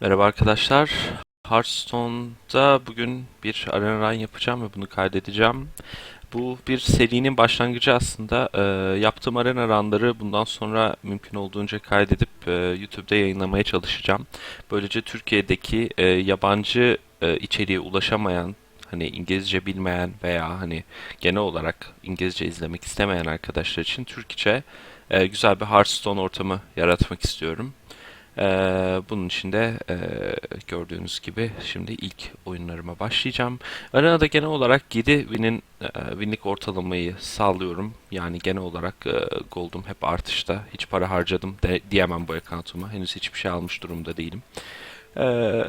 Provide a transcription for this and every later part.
Merhaba arkadaşlar. Hearthstone'da bugün bir arena run yapacağım ve bunu kaydedeceğim. Bu bir serinin başlangıcı aslında. Ee, yaptığım arena runları bundan sonra mümkün olduğunca kaydedip e, YouTube'da yayınlamaya çalışacağım. Böylece Türkiye'deki e, yabancı e, içeriğe ulaşamayan, hani İngilizce bilmeyen veya hani genel olarak İngilizce izlemek istemeyen arkadaşlar için Türkçe e, güzel bir Hearthstone ortamı yaratmak istiyorum. Ee, bunun için de e, gördüğünüz gibi şimdi ilk oyunlarıma başlayacağım. Arenada genel olarak 7 win'in e, winlik ortalamayı sağlıyorum. Yani genel olarak e, gold'um hep artışta. Hiç para harcadım de, diyemem bu account'uma. Henüz hiçbir şey almış durumda değilim. Ee,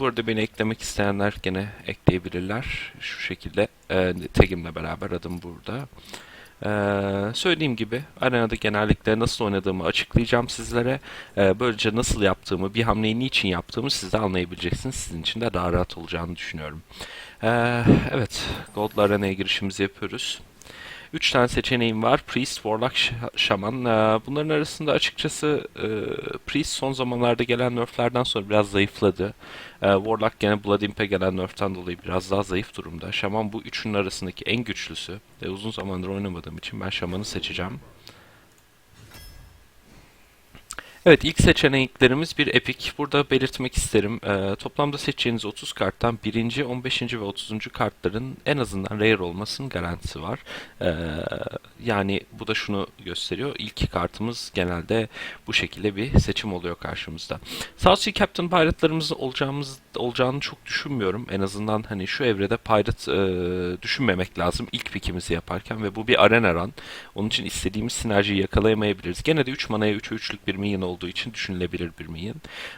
burada beni eklemek isteyenler gene ekleyebilirler. Şu şekilde e, tagimle beraber adım burada. Ee, söylediğim gibi arenada genellikle nasıl oynadığımı açıklayacağım sizlere. Ee, böylece nasıl yaptığımı, bir hamleyi niçin yaptığımı siz de anlayabileceksiniz. Sizin için de daha rahat olacağını düşünüyorum. Ee, evet, Gold'la arenaya girişimizi yapıyoruz. Üç tane seçeneğim var. Priest, Warlock, Şaman. Ee, bunların arasında açıkçası e, Priest son zamanlarda gelen nerflerden sonra biraz zayıfladı. Ee, Warlock gene Blood Imp'e gelen nerften dolayı biraz daha zayıf durumda. Şaman bu üçünün arasındaki en güçlüsü. Uzun zamandır oynamadığım için ben Şaman'ı seçeceğim. Evet ilk seçeneklerimiz bir epic. Burada belirtmek isterim. Ee, toplamda seçeceğiniz 30 karttan 1. 15. ve 30. kartların en azından rare olmasının garantisi var. Ee, yani bu da şunu gösteriyor. İlk kartımız genelde bu şekilde bir seçim oluyor karşımızda. South Sea Captain Pirate'larımız olacağımız olacağını çok düşünmüyorum. En azından hani şu evrede Pirate e, düşünmemek lazım ilk pickimizi yaparken ve bu bir arena run. Onun için istediğimiz sinerjiyi yakalayamayabiliriz. Gene de 3 manaya 3'e 3'lük bir minion olduğu için düşünülebilir bir minion.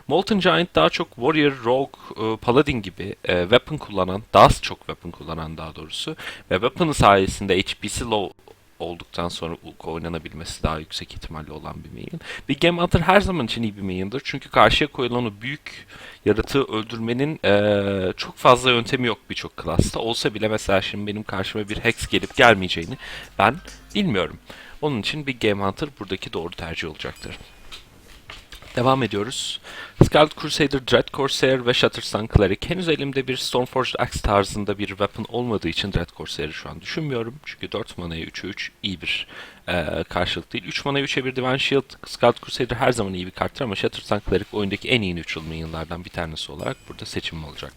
Molten Giant daha çok Warrior, Rogue, e, Paladin gibi e, weapon kullanan, daha çok weapon kullanan daha doğrusu ve weapon'ı sayesinde HP'si low olduktan sonra oynanabilmesi daha yüksek ihtimalle olan bir minion. Bir Game Hunter her zaman için iyi bir minion'dır. Çünkü karşıya koyulan o büyük yaratığı öldürmenin eee, çok fazla yöntemi yok birçok klasta. Olsa bile mesela şimdi benim karşıma bir Hex gelip gelmeyeceğini ben bilmiyorum. Onun için bir Game Hunter buradaki doğru tercih olacaktır. Devam ediyoruz. Scarlet Crusader, Dread Corsair ve Shatterstone Cleric. Henüz elimde bir Stormforged Axe tarzında bir weapon olmadığı için Dread Corsair'i şu an düşünmüyorum. Çünkü 4 manaya 3'e 3 iyi bir eee, karşılık değil. 3 manaya 3'e 1 Divine Shield, Scarlet Crusader her zaman iyi bir karttır ama Shatterstone Cleric oyundaki en iyi neutral minionlardan bir tanesi olarak burada seçimim olacak.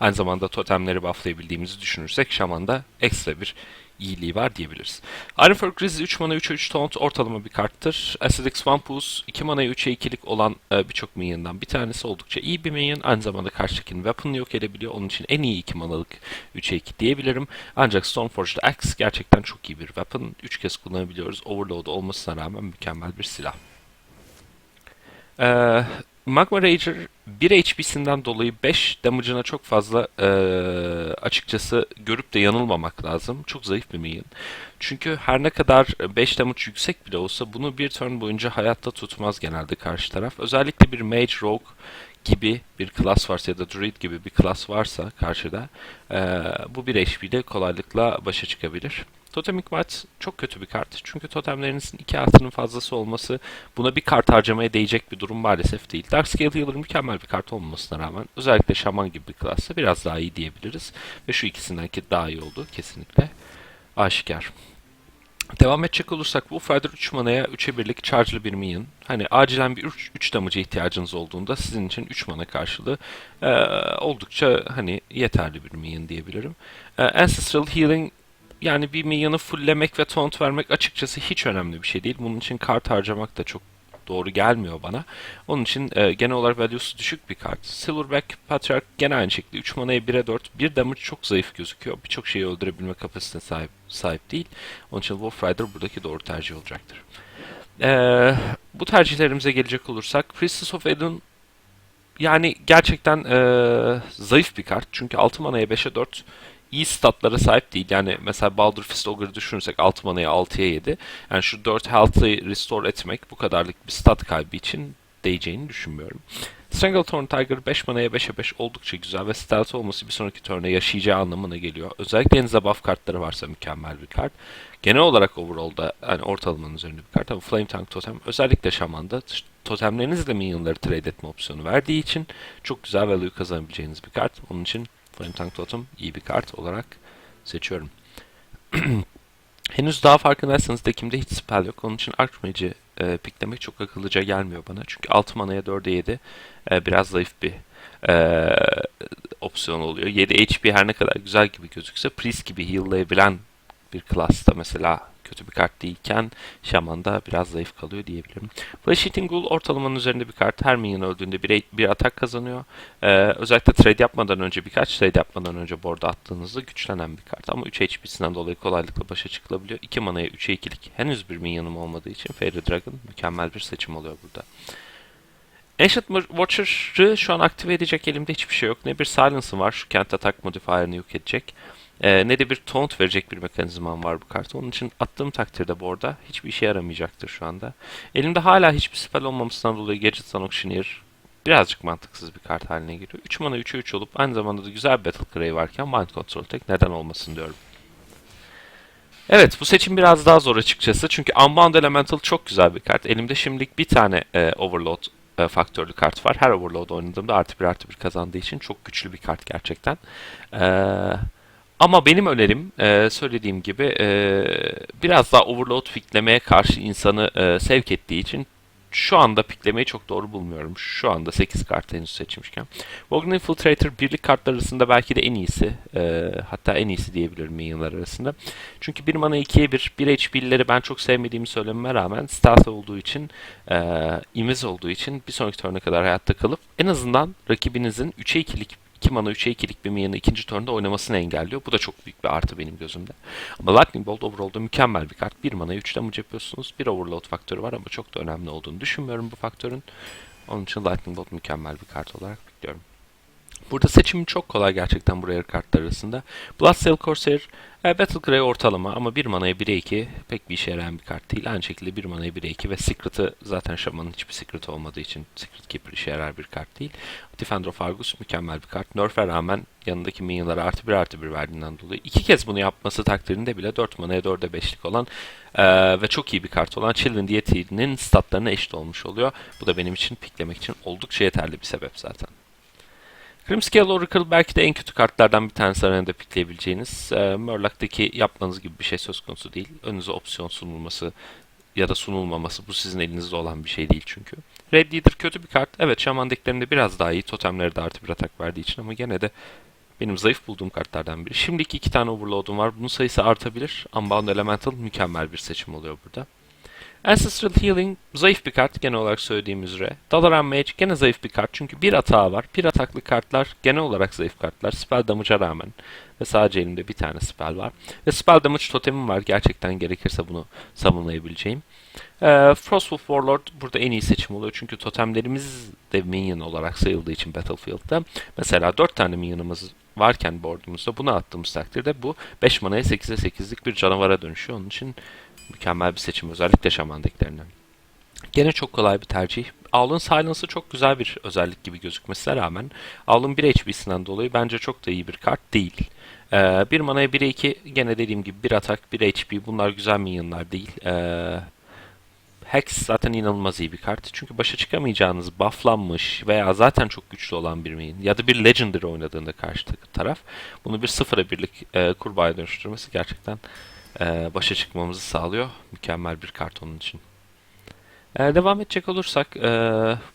Aynı zamanda totemleri bufflayabildiğimizi düşünürsek Shaman'da ekstra bir iyiliği var diyebiliriz. Ironforge Grizzly 3 mana 3'e 3 taunt ortalama bir karttır. Acidic Swamp Ooze 2 mana 3'e 2'lik olan e, birçok minyondan bir tanesi oldukça iyi bir minyon. Aynı zamanda karşıdakinin weapon'ını yok edebiliyor. Onun için en iyi 2 manalık 3'e 2 diyebilirim. Ancak Stoneforged Axe gerçekten çok iyi bir weapon. 3 kez kullanabiliyoruz. Overload olmasına rağmen mükemmel bir silah. Ee, Magma Rager 1 HP'sinden dolayı 5 damage'ına çok fazla ee, açıkçası görüp de yanılmamak lazım. Çok zayıf bir minion. Çünkü her ne kadar 5 damage yüksek bile olsa bunu bir turn boyunca hayatta tutmaz genelde karşı taraf. Özellikle bir Mage Rogue gibi bir class varsa ya da Druid gibi bir class varsa karşıda ee, bu 1 HP ile kolaylıkla başa çıkabilir. Totemic Might çok kötü bir kart. Çünkü totemlerinizin 2 artının fazlası olması buna bir kart harcamaya değecek bir durum maalesef değil. Darkscale Healer mükemmel bir kart olmamasına rağmen özellikle Şaman gibi bir klassa biraz daha iyi diyebiliriz. Ve şu ikisinden ki daha iyi oldu kesinlikle aşikar. Devam edecek olursak Wolf Rider 3 manaya 3'e 1'lik charge'lı bir minion. Hani acilen bir 3, 3 damage'a ihtiyacınız olduğunda sizin için 3 mana karşılığı eee, oldukça hani yeterli bir minion diyebilirim. Eee, Ancestral Healing yani bir minyonu fulllemek ve taunt vermek açıkçası hiç önemli bir şey değil. Bunun için kart harcamak da çok doğru gelmiyor bana. Onun için e, genel olarak value'su düşük bir kart. Silverback Patriarch gene aynı şekilde 3 manaya 1'e 4. Bir damage çok zayıf gözüküyor. Birçok şeyi öldürebilme kapasitesine sahip, sahip değil. Onun için Wolf Rider buradaki doğru tercih olacaktır. E, bu tercihlerimize gelecek olursak Priestess of Eden yani gerçekten e, zayıf bir kart. Çünkü 6 manaya 5'e 4 iyi statlara sahip değil. Yani mesela Baldur Fist Ogre'ı düşünürsek 6 manaya 6'ya 7. Yani şu 4 health'ı restore etmek bu kadarlık bir stat kaybı için değeceğini düşünmüyorum. Stranglethorn Tiger 5 manaya 5'e 5 oldukça güzel ve stealth olması bir sonraki turna yaşayacağı anlamına geliyor. Özellikle elinizde buff kartları varsa mükemmel bir kart. Genel olarak overall'da hani ortalamanın üzerinde bir kart ama Flame Tank Totem özellikle Şaman'da totemlerinizle minyonları trade etme opsiyonu verdiği için çok güzel value kazanabileceğiniz bir kart. Onun için Flame Tank Totem iyi bir kart olarak seçiyorum. Henüz daha farkındaysanız dekimde hiç spell yok. Onun için Archmage'i e, piklemek çok akıllıca gelmiyor bana. Çünkü 6 manaya 4'e 7 e, biraz zayıf bir e, opsiyon oluyor. 7 HP her ne kadar güzel gibi gözükse Priest gibi heal'layabilen bir klasta mesela kötü bir kart değilken Shaman'da biraz zayıf kalıyor diyebilirim. Flash Eating Ghoul ortalamanın üzerinde bir kart. Her minyon öldüğünde bir, bir atak kazanıyor. Ee, özellikle trade yapmadan önce birkaç trade yapmadan önce board'a attığınızda güçlenen bir kart. Ama 3 HP'sinden dolayı kolaylıkla başa çıkılabiliyor. 2 manaya 3'e 2'lik henüz bir minyonum olmadığı için Fairy Dragon mükemmel bir seçim oluyor burada. Ancient Watcher'ı şu an aktive edecek elimde hiçbir şey yok. Ne bir Silence'ım var şu Kent Attack modifier'ını yok edecek. Ee, ne de bir taunt verecek bir mekanizmam var bu kartı. Onun için attığım takdirde bu arada hiçbir işe yaramayacaktır şu anda. Elimde hala hiçbir spell olmamasından dolayı Gadgets Auctioneer birazcık mantıksız bir kart haline geliyor. 3 mana 3'e 3 olup aynı zamanda da güzel bir Battle Cry varken Mind Control tek neden olmasın diyorum. Evet bu seçim biraz daha zor açıkçası. Çünkü Unbound Elemental çok güzel bir kart. Elimde şimdilik bir tane e, Overload e, faktörlü kart var. Her Overload oynadığımda artı bir artı bir kazandığı için çok güçlü bir kart gerçekten. Eee... Ama benim önerim e, söylediğim gibi e, biraz daha overload piklemeye karşı insanı e, sevk ettiği için şu anda piklemeyi çok doğru bulmuyorum. Şu anda 8 kart henüz seçmişken. Vogon Infiltrator birlik kartlar arasında belki de en iyisi. E, hatta en iyisi diyebilirim minyonlar arasında. Çünkü 1 mana 2'ye 1, 1 HP'lileri ben çok sevmediğimi söylememe rağmen stealth olduğu için, e, imiz olduğu için bir sonraki turna kadar hayatta kalıp en azından rakibinizin 3'e 2'lik 2 mana 3'e 2'lik bir minyonu ikinci turnda oynamasını engelliyor. Bu da çok büyük bir artı benim gözümde. Ama Lightning Bolt Overall'da mükemmel bir kart. 1 mana 3 damage yapıyorsunuz. Bir Overload faktörü var ama çok da önemli olduğunu düşünmüyorum bu faktörün. Onun için Lightning Bolt mükemmel bir kart olarak bekliyorum. Burada seçimi çok kolay gerçekten bu rare kartlar arasında. Bloodsail Corsair e, Battle Cry ortalama ama 1 manaya 1'e 2 pek bir işe yarayan bir kart değil. Aynı şekilde 1 manaya 1'e 2 ve Secret'ı zaten Shaman'ın hiçbir Secret olmadığı için Secret Keeper işe yarar bir kart değil. Defender of Argus mükemmel bir kart. Nerf'e rağmen yanındaki minyonlara artı 1 artı 1 verdiğinden dolayı iki kez bunu yapması takdirinde bile 4 manaya 4'e 5'lik olan e, ve çok iyi bir kart olan Children Deity'nin statlarına eşit olmuş oluyor. Bu da benim için piklemek için oldukça yeterli bir sebep zaten. Grimscale Oracle belki de en kötü kartlardan bir tanesi arenada pikleyebileceğiniz. E, Murloc'taki yapmanız gibi bir şey söz konusu değil. Önünüze opsiyon sunulması ya da sunulmaması bu sizin elinizde olan bir şey değil çünkü. Red Leader kötü bir kart. Evet şaman decklerinde biraz daha iyi. Totemleri de artı bir atak verdiği için ama gene de benim zayıf bulduğum kartlardan biri. Şimdiki iki tane Overload'um var. Bunun sayısı artabilir. Unbound Elemental mükemmel bir seçim oluyor burada. Ancestral Healing zayıf bir kart genel olarak söylediğim üzere. Dalaran Mage gene zayıf bir kart çünkü bir atağı var. Bir ataklı kartlar genel olarak zayıf kartlar. Spell damage'a rağmen. Ve sadece elimde bir tane spell var. Ve spell damage totemim var. Gerçekten gerekirse bunu savunlayabileceğim. Ee, Frostwolf Warlord burada en iyi seçim oluyor. Çünkü totemlerimiz de minion olarak sayıldığı için Battlefield'da. Mesela 4 tane minyonumuz varken board'umuzda bunu attığımız takdirde bu 5 manaya 8'e 8'lik bir canavara dönüşüyor. Onun için Mükemmel bir seçim özellikle şaman decklerinden. Gene çok kolay bir tercih. Owl'un Silence'ı çok güzel bir özellik gibi gözükmesine rağmen Owl'un 1 HP'sinden dolayı bence çok da iyi bir kart değil. Ee, bir manaya 1'e 2 gene dediğim gibi bir atak 1 HP bunlar güzel minyonlar değil. Ee, Hex zaten inanılmaz iyi bir kart. Çünkü başa çıkamayacağınız bufflanmış veya zaten çok güçlü olan bir main ya da bir legendary oynadığında karşı taraf bunu bir sıfıra birlik e, kurbağaya dönüştürmesi gerçekten e, başa çıkmamızı sağlıyor. Mükemmel bir kart onun için. E, devam edecek olursak, e,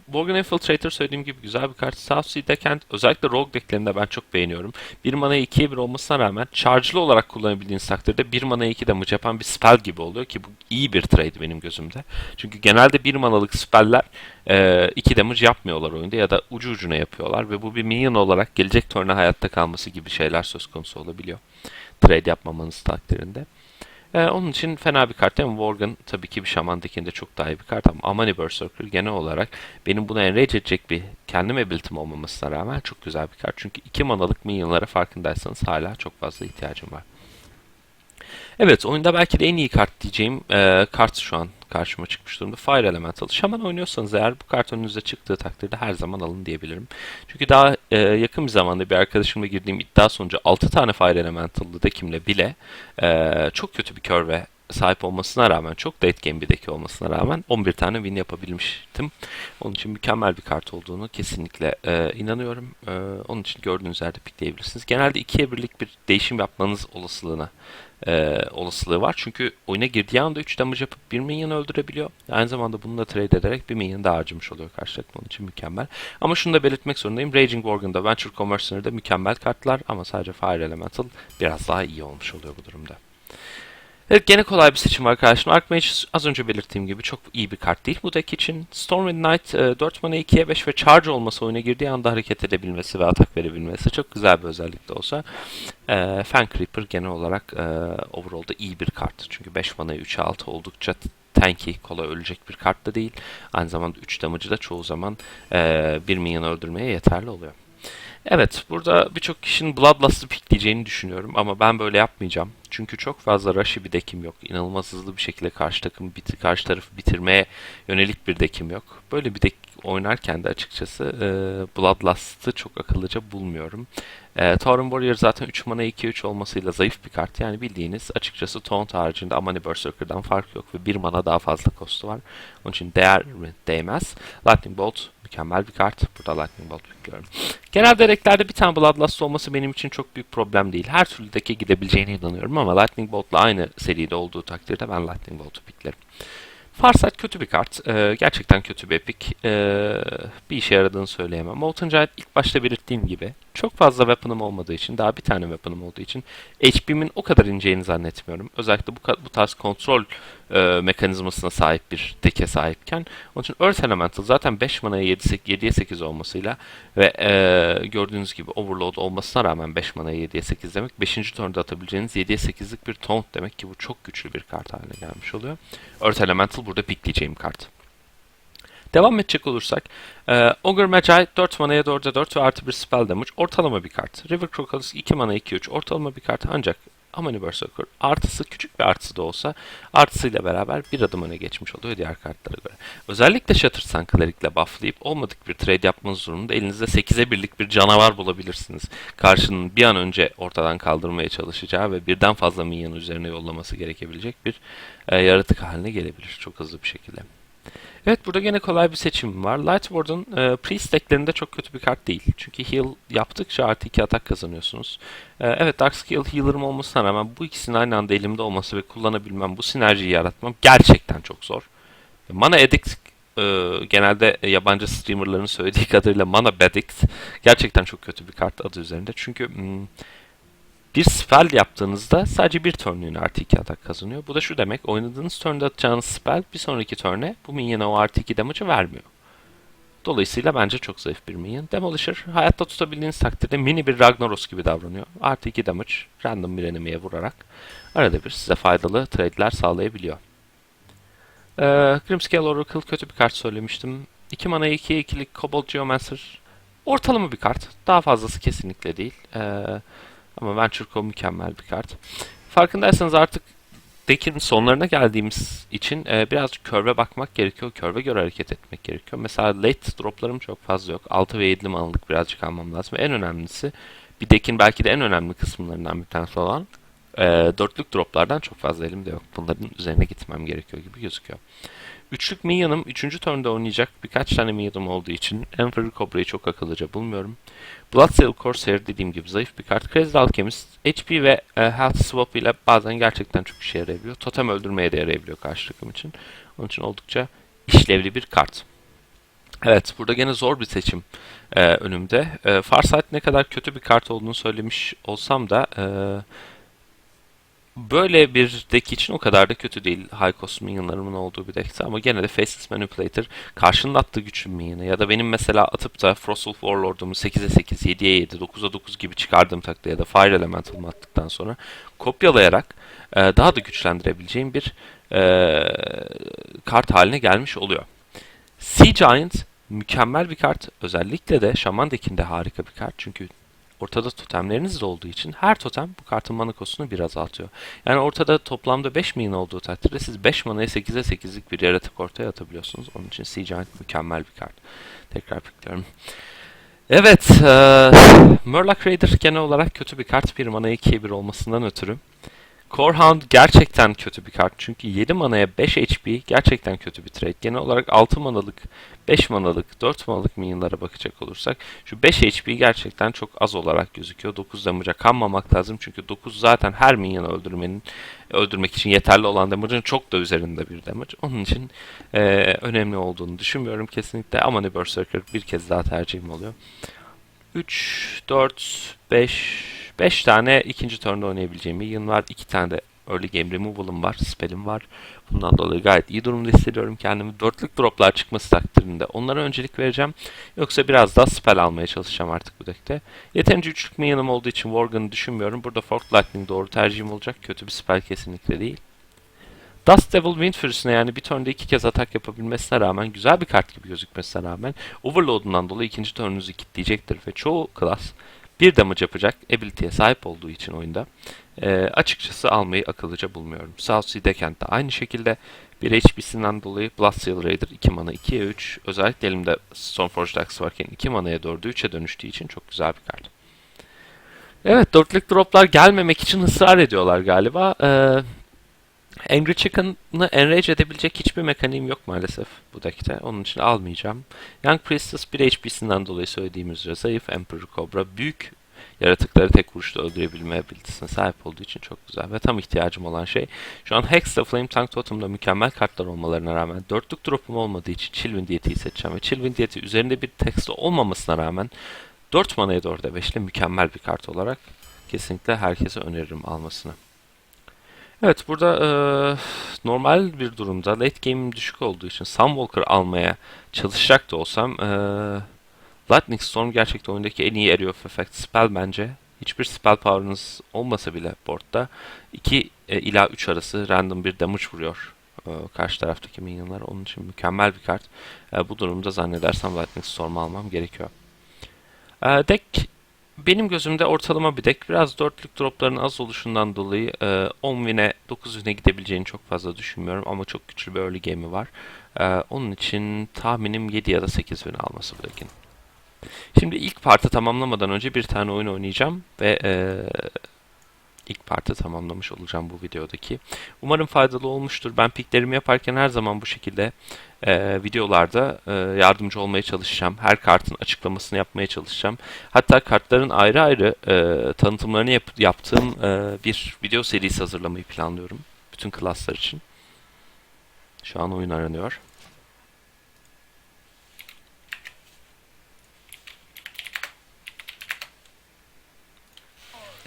Borgen Infiltrator söylediğim gibi güzel bir kart. South Sea Deckhand özellikle Rogue decklerinde ben çok beğeniyorum. 1 manaya 2'ye 1 olmasına rağmen charge'lı olarak kullanabildiğiniz takdirde 1 manaya 2 damage yapan bir spell gibi oluyor ki bu iyi bir trade benim gözümde. Çünkü genelde 1 manalık spell'ler 2 e, damage yapmıyorlar oyunda ya da ucu ucuna yapıyorlar ve bu bir minion olarak gelecek turna hayatta kalması gibi şeyler söz konusu olabiliyor. Trade yapmamanız takdirinde. Ee, onun için fena bir kart değil mi? Worgen tabii ki bir şaman dekinde çok daha iyi bir kart ama Amani Berserker genel olarak benim buna enrage edecek bir kendim ability'm olmamasına rağmen çok güzel bir kart. Çünkü iki manalık minyonlara farkındaysanız hala çok fazla ihtiyacım var. Evet oyunda belki de en iyi kart diyeceğim e, kart şu an karşıma çıkmış durumda. Fire Elemental. Şaman oynuyorsanız eğer bu kart önünüze çıktığı takdirde her zaman alın diyebilirim. Çünkü daha e, yakın bir zamanda bir arkadaşımla girdiğim iddia sonucu 6 tane Fire Elemental'lı dekimle bile e, çok kötü bir kör ve sahip olmasına rağmen çok late game bir deki olmasına rağmen 11 tane win yapabilmiştim. Onun için mükemmel bir kart olduğunu kesinlikle e, inanıyorum. E, onun için gördüğünüz yerde pikleyebilirsiniz. Genelde ikiye birlik bir değişim yapmanız olasılığına e, olasılığı var. Çünkü oyuna girdiği anda 3 damage yapıp 1 minyon öldürebiliyor. Aynı zamanda bununla trade ederek 1 minyon daha harcamış oluyor karşı takım. İçin mükemmel. Ama şunu da belirtmek zorundayım. Raging Worgen'da, Venture Conversioner'da mükemmel kartlar ama sadece Fire Elemental biraz daha iyi olmuş oluyor bu durumda. Evet gene kolay bir seçim var karşımda. Archmage az önce belirttiğim gibi çok iyi bir kart değil bu deck için. Stormwind Knight e, 4 mana 2'ye 5 ve charge olması oyuna girdiği anda hareket edebilmesi ve atak verebilmesi çok güzel bir özellik de olsa. E, Fan Creeper genel olarak e, overall'da iyi bir kart. Çünkü 5 manaya 3'e 6 oldukça tanky, kolay ölecek bir kart da değil. Aynı zamanda 3 damage'ı da çoğu zaman e, 1 minyon öldürmeye yeterli oluyor. Evet, burada birçok kişinin Bloodlust'ı pikleyeceğini düşünüyorum ama ben böyle yapmayacağım. Çünkü çok fazla rush'ı bir dekim yok. İnanılmaz hızlı bir şekilde karşı takım bit karşı tarafı bitirmeye yönelik bir dekim yok. Böyle bir dek oynarken de açıkçası e, Bloodlust'ı çok akıllıca bulmuyorum. E, Tauren Warrior zaten 3 mana 2-3 olmasıyla zayıf bir kart. Yani bildiğiniz açıkçası Taunt haricinde Amani Berserker'dan fark yok ve 1 mana daha fazla kostu var. Onun için değer mi? Değmez. Lightning Bolt mükemmel bir kart. Burada Lightning Bolt bekliyorum. Genelde decklerde bir tane Bloodlust olması benim için çok büyük problem değil. Her türlü deck'e gidebileceğine inanıyorum ama Lightning Bolt'la aynı seride olduğu takdirde ben Lightning Bolt'u picklerim. Farsight kötü bir kart. Ee, gerçekten kötü bir epic. Ee, bir işe yaradığını söyleyemem. Molten Giant ilk başta belirttiğim gibi çok fazla weapon'ım olmadığı için, daha bir tane weapon'ım olduğu için HP'min o kadar ineceğini zannetmiyorum. Özellikle bu, bu tarz kontrol e, mekanizmasına sahip bir deke sahipken. Onun için Earth Elemental zaten 5 manaya 7'ye 8 olmasıyla ve e, gördüğünüz gibi Overload olmasına rağmen 5 manaya 7'ye 8 demek 5. turnda atabileceğiniz 7'ye 8'lik bir taunt demek ki bu çok güçlü bir kart haline gelmiş oluyor. Earth Elemental burada pikleyeceğim kart. Devam edecek olursak e, Ogre Magi 4 manaya 4'e 4 ve artı bir spell damage ortalama bir kart. River Crocodile 2 mana 2 3 ortalama bir kart ancak Amani Berserker artısı küçük bir artısı da olsa artısıyla beraber bir adım öne geçmiş oluyor diğer kartlara göre. Özellikle Shattersan Cleric'le bufflayıp olmadık bir trade yapmanız durumunda elinizde 8'e birlik bir canavar bulabilirsiniz. Karşının bir an önce ortadan kaldırmaya çalışacağı ve birden fazla minyon üzerine yollaması gerekebilecek bir e, yaratık haline gelebilir çok hızlı bir şekilde. Evet burada gene kolay bir seçim var. Lightward'un e, Priest decklerinde çok kötü bir kart değil. Çünkü heal yaptıkça artı 2 atak kazanıyorsunuz. E, evet Darkscale healer'ım olmasına rağmen bu ikisinin aynı anda elimde olması ve kullanabilmem, bu sinerjiyi yaratmam gerçekten çok zor. Mana Addict e, genelde yabancı streamerların söylediği kadarıyla Mana Addict gerçekten çok kötü bir kart adı üzerinde. Çünkü hmm, bir spell yaptığınızda sadece bir turnluğuna artı 2 atak kazanıyor. Bu da şu demek, oynadığınız turnda atacağınız spell bir sonraki turne bu minyona o artı 2 damage'ı vermiyor. Dolayısıyla bence çok zayıf bir minyon. Demolisher hayatta tutabildiğiniz takdirde mini bir Ragnaros gibi davranıyor. Artı 2 damage random bir enemy'ye vurarak arada bir size faydalı trade'ler sağlayabiliyor. Ee, Grimscale Oracle kötü bir kart söylemiştim. 2 mana 2'ye 2'lik Cobalt Geomancer ortalama bir kart. Daha fazlası kesinlikle değil. Ee, ama Venture mükemmel bir kart. Farkındaysanız artık deck'in sonlarına geldiğimiz için e, birazcık körve bakmak gerekiyor. Körve göre hareket etmek gerekiyor. Mesela late droplarım çok fazla yok. 6 ve 7 manalık birazcık almam lazım. En önemlisi bir deck'in belki de en önemli kısımlarından bir tanesi olan e, dörtlük droplardan çok fazla elimde yok. Bunların üzerine gitmem gerekiyor gibi gözüküyor. Üçlük Minyon'um 3. turnda oynayacak birkaç tane Minyon'um olduğu için Emperor Cobra'yı çok akıllıca bulmuyorum. Bloodsail Corsair dediğim gibi zayıf bir kart. Crazy Alchemist HP ve e, Health Swap ile bazen gerçekten çok işe yarayabiliyor. Totem öldürmeye de yarayabiliyor karşı takım için. Onun için oldukça işlevli bir kart. Evet burada gene zor bir seçim e, önümde. E, Farsight ne kadar kötü bir kart olduğunu söylemiş olsam da e, böyle bir deck için o kadar da kötü değil. High cost minyonlarımın olduğu bir deckse ama gene de Faceless Manipulator karşının attığı güçlü minyonu ya da benim mesela atıp da Frostwolf Warlord'umu 8'e 8, 7'ye 7, 9'a 9 gibi çıkardığım takdirde ya da Fire Elemental'ımı attıktan sonra kopyalayarak e, daha da güçlendirebileceğim bir e, kart haline gelmiş oluyor. Sea Giant mükemmel bir kart. Özellikle de Shaman deckinde harika bir kart. Çünkü ortada totemleriniz de olduğu için her totem bu kartın mana kostunu bir azaltıyor. Yani ortada toplamda 5 min olduğu takdirde siz 5 manaya 8'e 8'lik bir yaratık ortaya atabiliyorsunuz. Onun için Sea Giant mükemmel bir kart. Tekrar bekliyorum. Evet, e, Murloc Raider genel olarak kötü bir kart. Bir mana 2'ye 1 olmasından ötürü. Core Hound gerçekten kötü bir kart. Çünkü 7 manaya 5 HP gerçekten kötü bir trade. Genel olarak 6 manalık, 5 manalık, 4 manalık minyonlara bakacak olursak şu 5 HP gerçekten çok az olarak gözüküyor. 9 damage'a kanmamak lazım. Çünkü 9 zaten her minyonu öldürmenin öldürmek için yeterli olan damage'ın çok da üzerinde bir damage. Onun için e, önemli olduğunu düşünmüyorum kesinlikle. Ama Berserker bir kez daha tercihim oluyor. 3, 4, 5, 5 tane ikinci turnda oynayabileceğim minion var. 2 tane de early game removal'ım var, spell'im var. Bundan dolayı gayet iyi durumda hissediyorum kendimi. Dörtlük droplar çıkması takdirinde onlara öncelik vereceğim. Yoksa biraz daha spell almaya çalışacağım artık bu deckte. Yeterince üçlük minyonum olduğu için Worgen'ı düşünmüyorum. Burada Forked Lightning doğru tercihim olacak. Kötü bir spell kesinlikle değil. Dust Devil Wind Fury'sine yani bir turnda iki kez atak yapabilmesine rağmen güzel bir kart gibi gözükmesine rağmen Overload'undan dolayı ikinci turnunuzu kilitleyecektir ve çoğu class bir damage yapacak ability'ye sahip olduğu için oyunda e, açıkçası almayı akıllıca bulmuyorum. South Sea Deckhand de aynı şekilde bir HP'sinden dolayı Bloodseal Raider 2 mana 2'ye 3 özellikle elimde Stormforged Axe varken 2 manaya 4'e 3'e dönüştüğü için çok güzel bir kart. Evet dörtlük droplar gelmemek için ısrar ediyorlar galiba. Ee, Angry Chicken'ı enrage edebilecek hiçbir mekaniğim yok maalesef bu deckte. Onun için almayacağım. Young Priestess bir HP'sinden dolayı söylediğimiz üzere zayıf Emperor Cobra büyük yaratıkları tek vuruşta öldürebilme abilitesine sahip olduğu için çok güzel ve tam ihtiyacım olan şey. Şu an Hex'la Flame Tank Totem'da mükemmel kartlar olmalarına rağmen dörtlük drop'um olmadığı için Chillwind Yeti'yi seçeceğim ve Chillwind Yeti üzerinde bir text olmamasına rağmen 4 manaya 4'e 5 ile mükemmel bir kart olarak kesinlikle herkese öneririm almasını. Evet burada e, normal bir durumda late game'im düşük olduğu için Sunwalker almaya çalışacak da olsam e, Lightning Storm gerçekten oyundaki en iyi Area of Effect spell bence. Hiçbir spell power'ınız olmasa bile board'da 2 e, ila 3 arası random bir damage vuruyor e, karşı taraftaki minyonlar. Onun için mükemmel bir kart. E, bu durumda zannedersem Lightning Storm almam gerekiyor. E, deck benim gözümde ortalama bir deck. Biraz dörtlük dropların az oluşundan dolayı e, 10 win'e 9 win'e gidebileceğini çok fazla düşünmüyorum ama çok güçlü bir early game'i var. E, onun için tahminim 7 ya da 8 win alması bu deck'in. Şimdi ilk partı tamamlamadan önce bir tane oyun oynayacağım ve e, ilk partı tamamlamış olacağım bu videodaki. Umarım faydalı olmuştur. Ben piklerimi yaparken her zaman bu şekilde e, videolarda e, yardımcı olmaya çalışacağım. Her kartın açıklamasını yapmaya çalışacağım. Hatta kartların ayrı ayrı e, tanıtımlarını yap, yaptığım e, bir video serisi hazırlamayı planlıyorum. Bütün klaslar için. Şu an oyun aranıyor.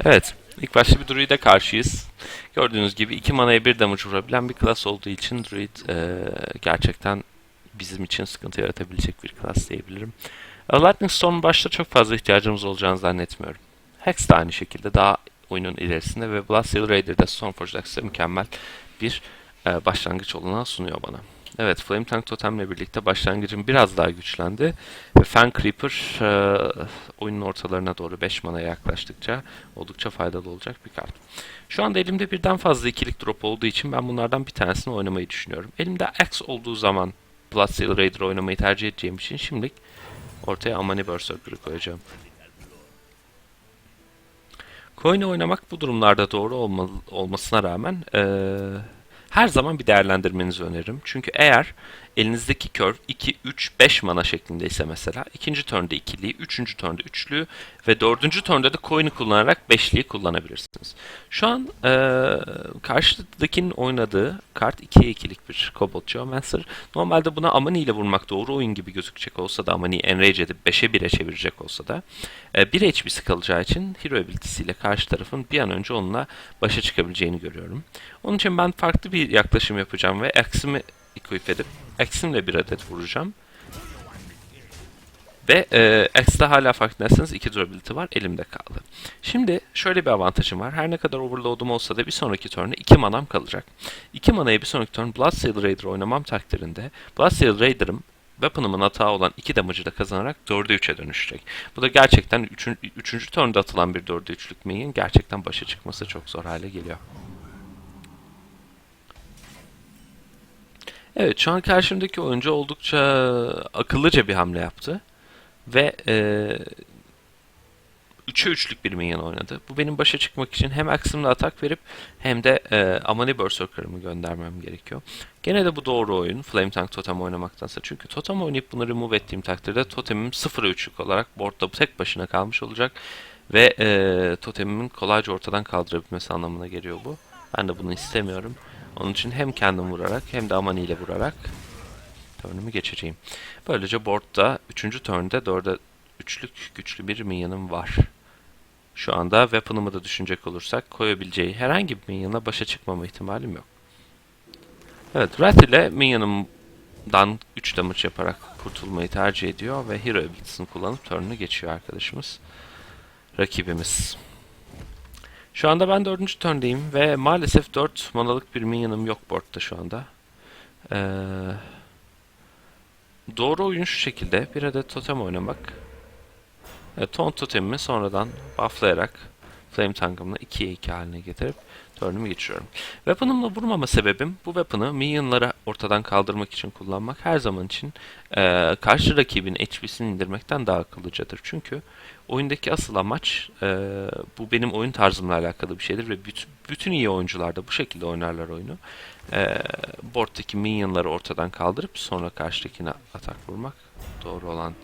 Evet. İlk başta bir druid'e karşıyız. Gördüğünüz gibi iki manaya bir damage vurabilen bir klas olduğu için druid e, gerçekten bizim için sıkıntı yaratabilecek bir klas diyebilirim. E, Lightning Storm başta çok fazla ihtiyacımız olacağını zannetmiyorum. Hex de aynı şekilde daha oyunun ilerisinde ve Bloodseal Raider'da Stormforged Axe'de mükemmel bir e, başlangıç olanağı sunuyor bana. Evet, Flame Tank Totem'le birlikte başlangıcım biraz daha güçlendi. Ve Fan Creeper e, oyunun ortalarına doğru 5 manaya yaklaştıkça oldukça faydalı olacak bir kart. Şu anda elimde birden fazla ikilik drop olduğu için ben bunlardan bir tanesini oynamayı düşünüyorum. Elimde Axe olduğu zaman Bloodseal Raider oynamayı tercih edeceğim için şimdilik ortaya Amani Berserker'ı koyacağım. Coin'i oynamak bu durumlarda doğru olma, olmasına rağmen ee, her zaman bir değerlendirmenizi öneririm. Çünkü eğer elinizdeki curve 2, 3, 5 mana şeklindeyse mesela ikinci turnda ikiliyi, üçüncü turnda üçlüyü ve dördüncü turnda da coin'i kullanarak beşliyi kullanabilirsiniz. Şu an e, karşıdakinin oynadığı kart 2'ye 2'lik bir Cobalt Geomancer. Normalde buna Amani ile vurmak doğru oyun gibi gözükecek olsa da Amani'yi enrage edip 5'e 1'e çevirecek olsa da e, 1 HP'si kalacağı için Hero ability'siyle karşı tarafın bir an önce onunla başa çıkabileceğini görüyorum. Onun için ben farklı bir yaklaşım yapacağım ve Axe'imi equip edip Axe'imle bir adet vuracağım. Ve e, Axe'de hala farkındaysanız 2 durability var. Elimde kaldı. Şimdi şöyle bir avantajım var. Her ne kadar overload'um olsa da bir sonraki turn'e 2 manam kalacak. 2 manaya bir sonraki turn Bloodseal Raider oynamam takdirinde Bloodseal Raider'ım weapon'ımın hata olan 2 damage'ı da kazanarak 4'e 3'e dönüşecek. Bu da gerçekten 3. 3. turnda atılan bir 4'e 3'lük main gerçekten başa çıkması çok zor hale geliyor. Evet şu an karşımdaki oyuncu oldukça akıllıca bir hamle yaptı. Ve e, 3'e 3'lük bir minyon oynadı. Bu benim başa çıkmak için hem Axum'la atak verip hem de e, Amani Berserker'ımı göndermem gerekiyor. Gene de bu doğru oyun. Flame Tank Totem oynamaktansa. Çünkü Totem oynayıp bunu remove ettiğim takdirde Totemim 0'a 3'lük olarak boardda tek başına kalmış olacak. Ve e, Totemimin kolayca ortadan kaldırabilmesi anlamına geliyor bu. Ben de bunu istemiyorum. Onun için hem kendim vurarak hem de Amani ile vurarak turn'ümü geçeceğim. Böylece boardda 3. turn'de 4'e 3'lük güçlü bir minyonum var. Şu anda weapon'ımı da düşünecek olursak koyabileceği herhangi bir minyonla başa çıkmama ihtimalim yok. Evet, Wrath ile minyonumdan 3 damage yaparak kurtulmayı tercih ediyor ve Hero ability'sini kullanıp turn'unu geçiyor arkadaşımız. Rakibimiz. Şu anda ben 4. turndayım ve maalesef 4 manalık bir minyonum yok board'da şu anda. Ee, doğru oyun şu şekilde. Bir adet totem oynamak. Evet, ton totemimi sonradan bufflayarak Flame Tongue'ımla 2'ye 2 haline getirip turn'ümü geçiriyorum. Weapon'ımla vurmama sebebim bu weapon'ı minyonları ortadan kaldırmak için kullanmak her zaman için e, karşı rakibin HP'sini indirmekten daha akıllıcadır. Çünkü oyundaki asıl amaç e, bu benim oyun tarzımla alakalı bir şeydir ve bütün, bütün iyi oyuncular da bu şekilde oynarlar oyunu. E, board'daki minyonları ortadan kaldırıp sonra karşıdakine atak vurmak doğru olan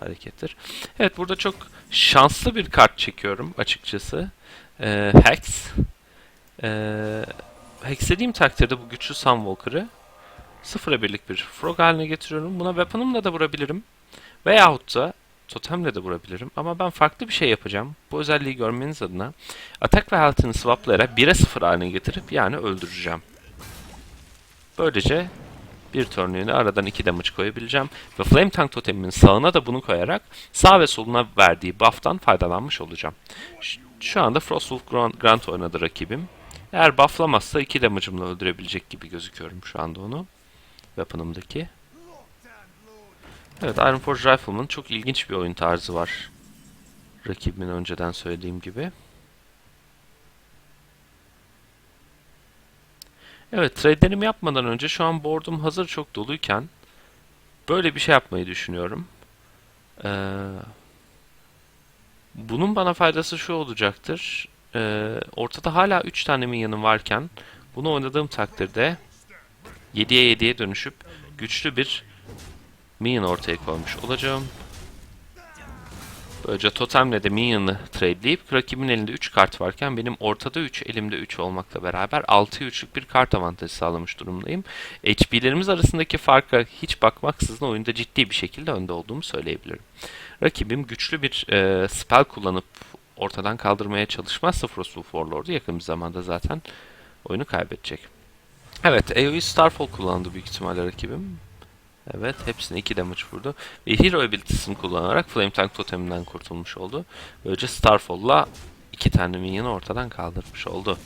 harekettir. Evet burada çok şanslı bir kart çekiyorum açıkçası. Ee, Hex. Ee, Hexlediğim takdirde bu güçlü Sunwalker'ı sıfıra birlik bir frog haline getiriyorum. Buna weapon'ımla da vurabilirim. Veyahut da totemle de vurabilirim. Ama ben farklı bir şey yapacağım. Bu özelliği görmeniz adına atak ve health'ını swaplayarak 1'e 0 haline getirip yani öldüreceğim. Böylece bir turnuyunu aradan 2 damage koyabileceğim. Ve Flame Tank totemimin sağına da bunu koyarak sağ ve soluna verdiği buff'tan faydalanmış olacağım. Ş- Şu anda Frostwolf Grant, oynadı rakibim. Eğer bufflamazsa 2 damage'ımla öldürebilecek gibi gözüküyorum şu anda onu. Weapon'ımdaki. Evet Ironforge Rifleman çok ilginç bir oyun tarzı var. Rakibimin önceden söylediğim gibi. Evet, trade'lerimi yapmadan önce şu an board'um hazır çok doluyken böyle bir şey yapmayı düşünüyorum. Ee, bunun bana faydası şu olacaktır. Ee, ortada hala 3 tane minyonum varken bunu oynadığım takdirde 7'ye 7'ye dönüşüp güçlü bir minion ortaya koymuş olacağım. Böylece totemle de minion'ı tradeleyip rakibin elinde 3 kart varken benim ortada 3, elimde 3 olmakla beraber 6'ya 3'lük bir kart avantajı sağlamış durumdayım. HP'lerimiz arasındaki farka hiç bakmaksızın oyunda ciddi bir şekilde önde olduğumu söyleyebilirim. Rakibim güçlü bir e, spell kullanıp ortadan kaldırmaya çalışmazsa Frostwolf Warlord'u yakın bir zamanda zaten oyunu kaybedecek. Evet, AoE Starfall kullandı büyük ihtimalle rakibim. Evet, hepsine 2 damage vurdu. Ve Hero ability'sini kullanarak Flame Tank toteminden kurtulmuş oldu. Böylece Starfall'la 2 tane minyonu ortadan kaldırmış oldu.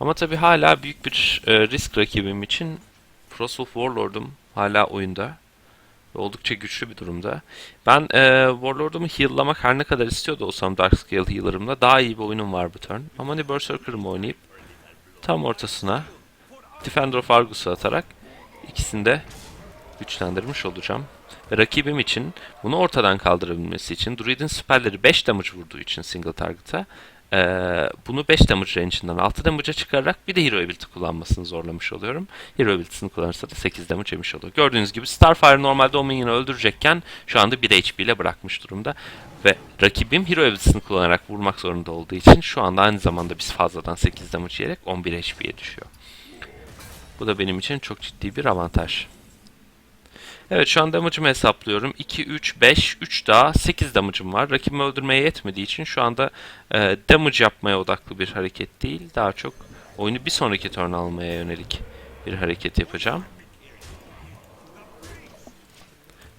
Ama tabi hala büyük bir e, risk rakibim için Frostwolf Warlord'um hala oyunda. Oldukça güçlü bir durumda. Ben e, Warlord'umu heal'lamak her ne kadar istiyor da olsam Darkscale heal'larımla daha iyi bir oyunum var bu turn. Ama hani Berserker'ımı oynayıp tam ortasına Defender of Argus'u atarak ikisini de güçlendirmiş olacağım. Ve rakibim için bunu ortadan kaldırabilmesi için Druid'in spellleri 5 damage vurduğu için single target'a eee, bunu 5 damage range'inden 6 damage'a çıkararak bir de Hero Ability kullanmasını zorlamış oluyorum. Hero Ability'sini kullanırsa da 8 damage yemiş oluyor. Gördüğünüz gibi Starfire normalde o minyonu öldürecekken şu anda 1 HP ile bırakmış durumda. Ve rakibim Hero Ability'sini kullanarak vurmak zorunda olduğu için şu anda aynı zamanda biz fazladan 8 damage yiyerek 11 HP'ye düşüyor. Bu da benim için çok ciddi bir avantaj. Evet şu an damage'ımı hesaplıyorum. 2, 3, 5, 3 daha 8 damage'ım var. Rakibimi öldürmeye yetmediği için şu anda e, damage yapmaya odaklı bir hareket değil. Daha çok oyunu bir sonraki turn almaya yönelik bir hareket yapacağım.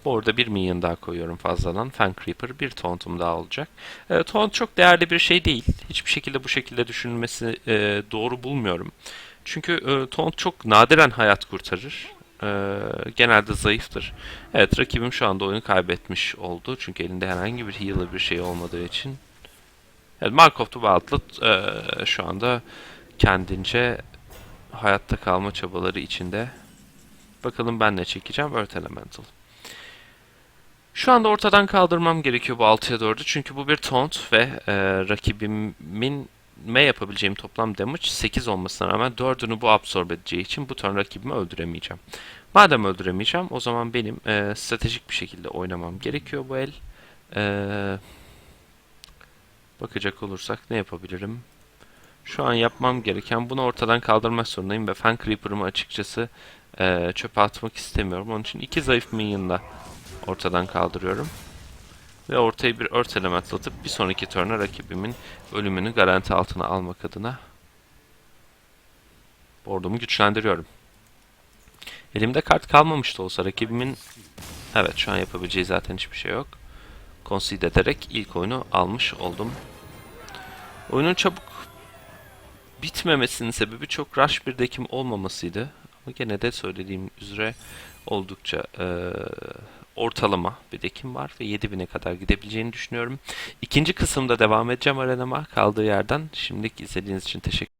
Bu arada bir minion daha koyuyorum fazladan. Fan Creeper bir tauntum daha olacak. E, taunt çok değerli bir şey değil. Hiçbir şekilde bu şekilde düşünülmesi e, doğru bulmuyorum. Çünkü e, taunt çok nadiren hayat kurtarır. Ee, genelde zayıftır. Evet rakibim şu anda oyunu kaybetmiş oldu. Çünkü elinde herhangi bir healer bir şey olmadığı için. Evet Mark of the Wildlet ee, şu anda kendince hayatta kalma çabaları içinde. Bakalım ben ne çekeceğim? Earth Elemental. Şu anda ortadan kaldırmam gerekiyor bu 6'ya 4'ü. Çünkü bu bir taunt ve e, rakibimin me yapabileceğim toplam damage 8 olmasına rağmen 4'ünü bu absorbe edeceği için bu turn rakibimi öldüremeyeceğim. Madem öldüremeyeceğim o zaman benim e, stratejik bir şekilde oynamam gerekiyor bu el. E, bakacak olursak ne yapabilirim? Şu an yapmam gereken bunu ortadan kaldırmak zorundayım ve Fan Creeper'ımı açıkçası e, çöpe atmak istemiyorum. Onun için iki zayıf minyonla ortadan kaldırıyorum. Ve ortaya bir Earth Element bir sonraki turna rakibimin ölümünü garanti altına almak adına board'umu güçlendiriyorum. Elimde kart kalmamış da olsa rakibimin evet şu an yapabileceği zaten hiçbir şey yok. Concede ederek ilk oyunu almış oldum. Oyunun çabuk bitmemesinin sebebi çok rush bir dekim olmamasıydı. Ama gene de söylediğim üzere oldukça eee, ortalama bir dekim var ve 7000'e kadar gidebileceğini düşünüyorum. İkinci kısımda devam edeceğim arenama kaldığı yerden. Şimdilik izlediğiniz için teşekkür